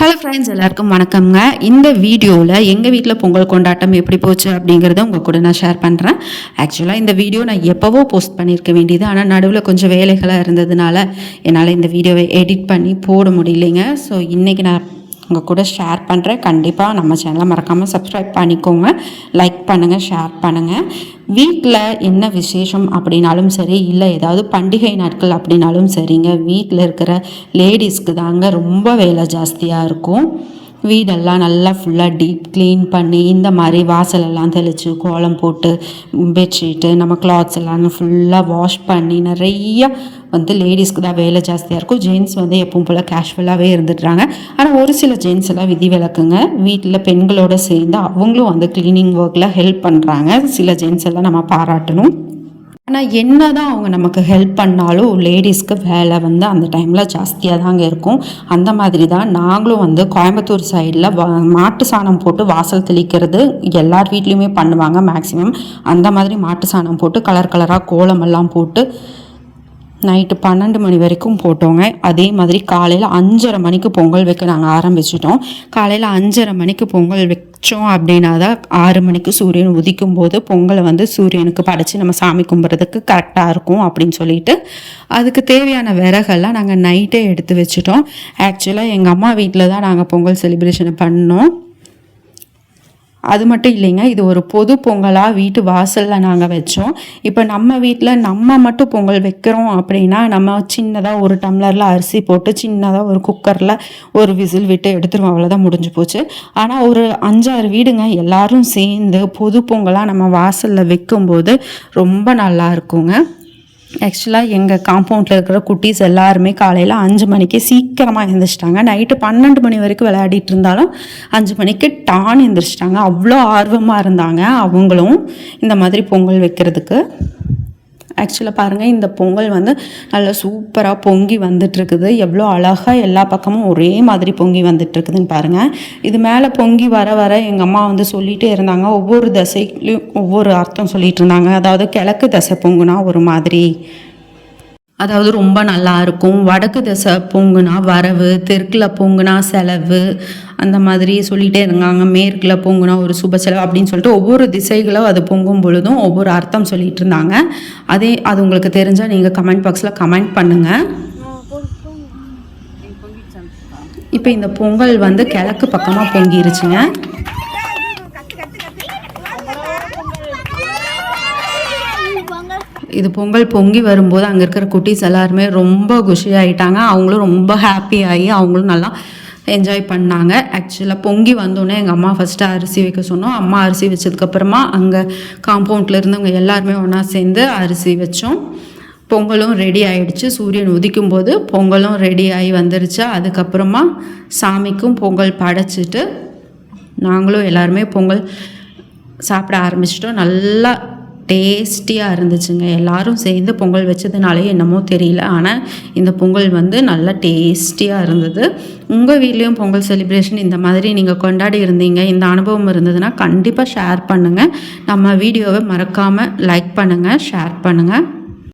Hello friends எல்லாருக்கும் வணக்கம்ங்க. இந்த வீடியோவில் எங்கள் வீட்டில் பொங்கல் கொண்டாட்டம் எப்படி போச்சு அப்படிங்கிறத உங்கள் கூட நான் ஷேர் பண்ணுறேன் ஆக்சுவலாக இந்த வீடியோ நான் எப்போவோ போஸ்ட் பண்ணியிருக்க வேண்டியது. ஆனால் நடுவில் கொஞ்சம் வேலைகளாக இருந்ததுனால என்னால் இந்த வீடியோவை எடிட் பண்ணி போட முடியலைங்க. ஸோ இன்றைக்கி நான் உங்கள் கூட ஷேர் பண்ணுறேன் கண்டிப்பாக நம்ம சேனலை மறக்காமல் சப்ஸ்கிரைப் பண்ணிக்கோங்க. லைக் பண்ணுங்கள் ஷேர் பண்ணுங்கள் வீட்டில் என்ன விசேஷம் அப்படின்னாலும் சரி இல்லை ஏதாவது பண்டிகை நாட்கள் அப்படின்னாலும் சரிங்க. வீட்டில் இருக்கிற லேடிஸ்க்கு தாங்க ரொம்ப வேலை ஜாஸ்தியாக இருக்கும். வீடெல்லாம் நல்லா ஃபுல்லாக டீப் க்ளீன் பண்ணி இந்த மாதிரி வாசலெல்லாம் தெளித்து கோலம் போட்டு பெட்ஷீட்டு நம்ம கிளாத்ஸ் எல்லாம் ஃபுல்லாக வாஷ் பண்ணி நிறைய வந்து லேடிஸ்க்கு தான் வேலை ஜாஸ்தியாக இருக்கும். ஜென்ஸ் வந்து எப்பவும் போல் கேஷுவலாகவே இருந்துடுறாங்க. ஆனால் ஒரு சில ஜென்ஸ் எல்லாம் விதி விலக்குங்க. வீட்டில் பெண்களோட சேர்ந்து அவங்களும் வந்து க்ளீனிங் ஒர்க்கில் ஹெல்ப் பண்ணுறாங்க சில ஜென்ஸ் எல்லாம் நம்ம பாராட்டணும். ஆனால் என்ன தான் அவங்க நமக்கு ஹெல்ப் பண்ணாலும் லேடிஸ்க்கு வேலை வந்து அந்த டைமில் ஜாஸ்தியாக தாங்க இருக்கும். அந்த மாதிரி தான் நாங்களும் வந்து கோயம்புத்தூர் சைடில் மாட்டு சாணம் போட்டு வாசல் தெளிக்கிறது எல்லார் வீட்லேயுமே பண்ணுவாங்க மேக்ஸிமம் அந்த மாதிரி மாட்டு சாணம் போட்டு கலர் கலராக கோலமெல்லாம் போட்டு நைட்டு பன்னெண்டு மணி வரைக்கும் போட்டோங்க. அதே மாதிரி காலையில் அஞ்சரை மணிக்கு பொங்கல் வைக்க நாங்கள் ஆரம்பிச்சிட்டோம். காலையில் அஞ்சரை மணிக்கு பொங்கல் வச்சோம் அப்படின்னா தான் ஆறு மணிக்கு சூரியன் உதிக்கும் போது பொங்கலை வந்து சூரியனுக்கு படைச்சி நம்ம சாமி கும்பிட்றதுக்கு கரெக்டாக இருக்கும் அப்படின்னு சொல்லிட்டு அதுக்கு தேவையான விறகெல்லாம் நாங்கள் நைட்டே எடுத்து வச்சுட்டோம். ஆக்சுவலாக எங்கள் அம்மா வீட்டில் தான் நாங்கள் பொங்கல் செலிப்ரேஷனை பண்ணோம். அது மட்டும் இல்லைங்க இது ஒரு பொது பொங்கலாக வீட்டு வாசலில் நாங்கள் வச்சோம். இப்போ நம்ம வீட்டில் நம்ம மட்டும் பொங்கல் வைக்கிறோம் அப்படின்னா நம்ம சின்னதாக ஒரு டம்ளரில் அரிசி போட்டு சின்னதாக ஒரு குக்கரில் ஒரு விசில் விட்டு எடுத்துருவோம். அவ்வளோதான் முடிஞ்சு போச்சு. ஆனால் ஒரு அஞ்சாறு வீடுங்க எல்லாரும் சேர்ந்து பொது பொங்கலாக நம்ம வாசலில் வைக்கும்போது ரொம்ப நல்லா இருக்குங்க. ஆக்சுவலாக எங்கள் காம்பவுண்டில் இருக்கிற குட்டீஸ் எல்லாருமே காலையில் அஞ்சு மணிக்கு சீக்கிரமாக எழுந்திரிச்சிட்டாங்க நைட்டு பன்னெண்டு மணி வரைக்கும் விளையாடிட்டு இருந்தாலும் அஞ்சு மணிக்கு டான் எழுந்திரிச்சிட்டாங்க அவ்வளோ ஆர்வமாக இருந்தாங்க அவங்களும் இந்த மாதிரி பொங்கல் வைக்கிறதுக்கு. ஆக்சுவலாக பாருங்கள் இந்த பொங்கல் வந்து நல்லா சூப்பராக பொங்கி வந்துட்டுருக்குது. எவ்வளோ அழகாக எல்லா பக்கமும் ஒரே மாதிரி பொங்கி வந்துட்டுருக்குதுன்னு பாருங்கள் இது மேலே பொங்கி வர வர எங்கள் அம்மா வந்து சொல்லிகிட்டே இருந்தாங்க. ஒவ்வொரு தசைலையும் ஒவ்வொரு அர்த்தம் சொல்லிகிட்டு இருந்தாங்க அதாவது கிழக்கு தசை பொங்குனா ஒரு மாதிரி. அதாவது ரொம்ப நல்லா இருக்கும். வடக்கு திசை பொங்குனா வரவு தெற்கில் பொங்குனா செலவு அந்த மாதிரி சொல்லிகிட்டே இருந்தாங்க. மேற்கில் பொங்குனா ஒரு சுப செலவு அப்படின்னு சொல்லிட்டு ஒவ்வொரு திசைகளும் அது பொங்கும் பொழுதும் ஒவ்வொரு அர்த்தம் சொல்லிகிட்டு இருந்தாங்க. அதே அது உங்களுக்கு தெரிஞ்சால் நீங்கள் கமெண்ட் பாக்ஸில் கமெண்ட் பண்ணுங்கள் இப்போ இந்த பொங்கல் வந்து கிழக்கு பக்கமாக பொங்கிருச்சுங்க. இது பொங்கல் பொங்கி வரும்போது அங்கே இருக்கிற குட்டீஸ் எல்லாருமே ரொம்ப குஷி ஆகிட்டாங்க அவங்களும் ரொம்ப ஹாப்பி ஆகி அவங்களும் நல்லா என்ஜாய் பண்ணாங்க. ஆக்சுவலாக பொங்கி வந்தோடனே எங்கள் அம்மா ஃபஸ்ட்டு அரிசி வைக்க சொன்னோம். அம்மா அரிசி வச்சதுக்கப்புறமா அங்கே காம்பவுண்டில் இருந்தவங்க எல்லாருமே ஒன்றா சேர்ந்து அரிசி வச்சோம். பொங்கலும் ரெடி ஆகிடுச்சு சூரியன் உதிக்கும் போது பொங்கலும் ரெடி ஆகி வந்துருச்சு. அதுக்கப்புறமா சாமிக்கும் பொங்கல் படைச்சிட்டு நாங்களும் எல்லாருமே பொங்கல் சாப்பிட ஆரம்பிச்சிட்டோம். நல்லா டேஸ்டியாக இருந்துச்சுங்க. எல்லாரும் சேர்ந்து பொங்கல் வச்சதுனாலே என்னமோ தெரியல. ஆனால் இந்த பொங்கல் வந்து நல்லா டேஸ்டியாக இருந்தது. உங்கள் வீட்லேயும் பொங்கல் செலிப்ரேஷன் இந்த மாதிரி நீங்கள் கொண்டாடி இருந்தீங்க. இந்த அனுபவம் இருந்ததுன்னா கண்டிப்பாக ஷேர் பண்ணுங்கள் நம்ம வீடியோவை மறக்காமல் லைக் பண்ணுங்கள் ஷேர் பண்ணுங்கள்